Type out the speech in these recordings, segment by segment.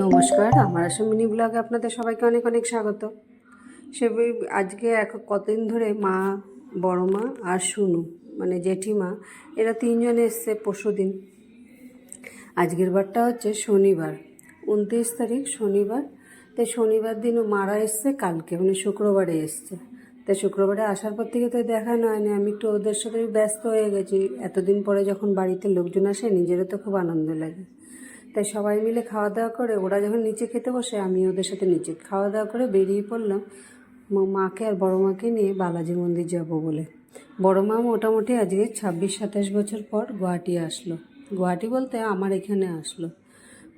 নমস্কার, আমার আসলে মিনি ব্লগে আপনাদের সবাইকে অনেক অনেক স্বাগত। সে আজকে এক কতদিন ধরে মা, বড় মা আর শুনু মানে জেঠিমা, এরা তিনজন এসছে পরশু দিন। আজকের বারটা হচ্ছে শনিবার, উনত্রিশ তারিখ শনিবার। তাই শনিবার দিনও মারা এসছে কালকে মানে শুক্রবারে এসছে। তাই শুক্রবারে আসার পর থেকে তো দেখা নয়নি আমি একটু ওদের সাথে ব্যস্ত হয়ে গেছি। এতদিন পরে যখন বাড়িতে লোকজন আসে, নিজেরও তো খুব আনন্দ লাগে। তাই সবাই মিলে খাওয়া দাওয়া করে, ওরা যখন নিচে খেতে বসে, আমি ওদের সাথে নিচে খাওয়া দাওয়া করে বেরিয়ে পড়লাম। মাকে আর বড় মাকে নিয়ে বালাজি মন্দির যাব বলে। বড় মা মোটামুটি আজকে ছাব্বিশ, সাতাশ বছর পর গুয়াহাটি আসলো। গুয়াহাটি বলতে আমার এখানে আসলো।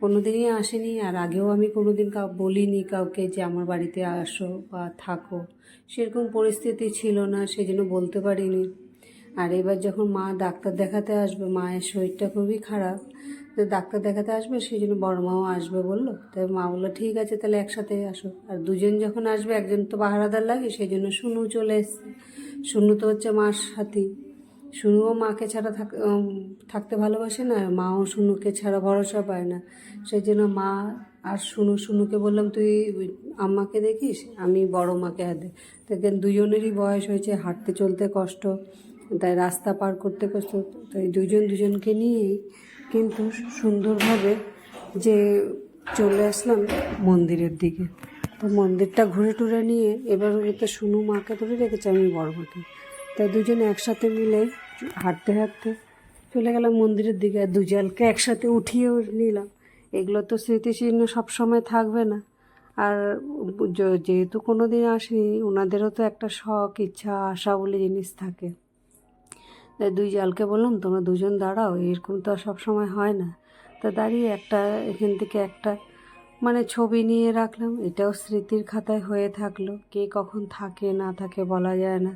কোনোদিনই আসেনি, আর আগেও আমি কোনোদিন কাউ, বলিনি কাউকে যে আমার বাড়িতে আসো বা থাকো। সেরকম পরিস্থিতি ছিল না, সেজন্য বলতে পারিনি। আর এবার যখন মা ডাক্তার দেখাতে আসবে, মায়ের শরীরটা খুবই খারাপ, তো ডাক্তার দেখাতে আসবে, সেই জন্য বড় মাও আসবে বলল। তাই মা বলল, ঠিক আছে, তাহলে একসাথে আসো। আর দুজন যখন আসবে, একজন তো পাহারাদার লাগে, সেই জন্য শুনু চলে এসছে। শুনু তো হচ্ছে মার সাথী। শুনুও মাকে ছাড়া থাক থাকতে ভালোবাসে না, আর মাও শুনুকে ছাড়া ভরসা পায় না। সেই জন্য মা আর শুনু শুনুকে বললাম, তুই আম্মাকে দেখিস? আমি বড় মাকে হাতে। দেখেন দুজনেরই বয়স হয়েছে, হাঁটতে চলতে কষ্ট। তাই রাস্তা পার করতে কষ্ট তাই দুজন দুজনকে নিয়েই কিন্তু সুন্দরভাবে যে চলে আসলাম মন্দিরের দিকে। তো মন্দিরটা ঘুরে টুরে নিয়ে এবার তো শুনু মাকে ধরে রেখেছে, আমি বড় তাই দুজন একসাথে মিলে হাঁটতে হাঁটতে চলে গেলাম মন্দিরের দিকে। আর দুজলকে একসাথে উঠিয়েও নিলাম। এগুলো তো স্মৃতিচিহ্ন সবসময় থাকবে না। আর যেহেতু কোনো দিন আসেনি, ওনাদেরও তো একটা শখ, ইচ্ছা, আশা বলে জিনিস থাকে। তাই দুই জালকে বললাম, তোমরা দুজন দাঁড়াও, এরকম তো আর সবসময় হয় না। তা দাঁড়িয়ে একটা, এখান থেকে একটা মানে ছবি নিয়ে রাখলাম। এটাও স্মৃতির খাতায় হয়ে থাকল। কে কখন থাকে, না থাকে বলা যায় না।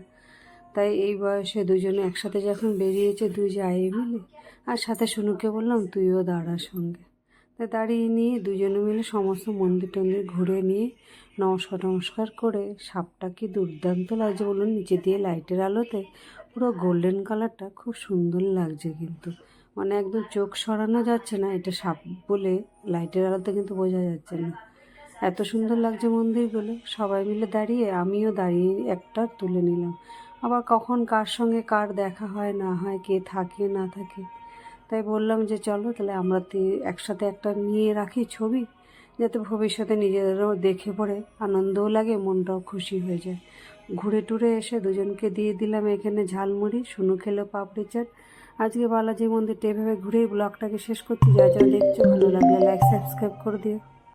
তাই এই বয়সে দুজনে একসাথে যখন বেরিয়েছে, দুই যাই মিলে, আর সাথে শুনুকে বললাম, তুইও দাঁড়া সঙ্গে। তাই দাঁড়িয়ে নিয়ে দুজনে মিলে সমস্ত মন্দির টন্দির ঘুরে নিয়ে নমস্কার নমস্কার করে সাপটা কি দুর্দান্ত লাগছে বলুন, নিচে দিয়ে লাইটের আলোতে পুরো গোল্ডেন কালারটা খুব সুন্দর লাগছে কিন্তু। মানে একদম চোখ সরানো যাচ্ছে না, এটা সাপ বলে লাইটের আলোতে কিন্তু বোঝা যাচ্ছে না। এত সুন্দর লাগছে মন্দিরগুলো, সবাই মিলে দাঁড়িয়ে, আমিও দাঁড়িয়ে একটা তুলে নিলাম। আবার কখন কার সঙ্গে কার দেখা হয়, না হয়, কে থাকে, না থাকে। তাই বললাম যে চলো, তাহলে আমরা একসাথে একটা নিয়ে রাখি ছবি। যাতে ভবিষ্যতে নিজেদেরও দেখে পড়ে, আনন্দও লাগে, মনটাও খুশি হয়ে যায়। ঘুরে টুরে এসে দুজনকে দিয়ে দিলাম এখানে ঝালমুড়ি শুনু খেলো পাপড়ি চাট। আজকে বালাজি মন্দিরটা এভাবে ঘুরেই ব্লগটাকে শেষ করতে যা যা দেখছ, ভালো লাগলে লাইক সাবস্ক্রাইব করে দিও।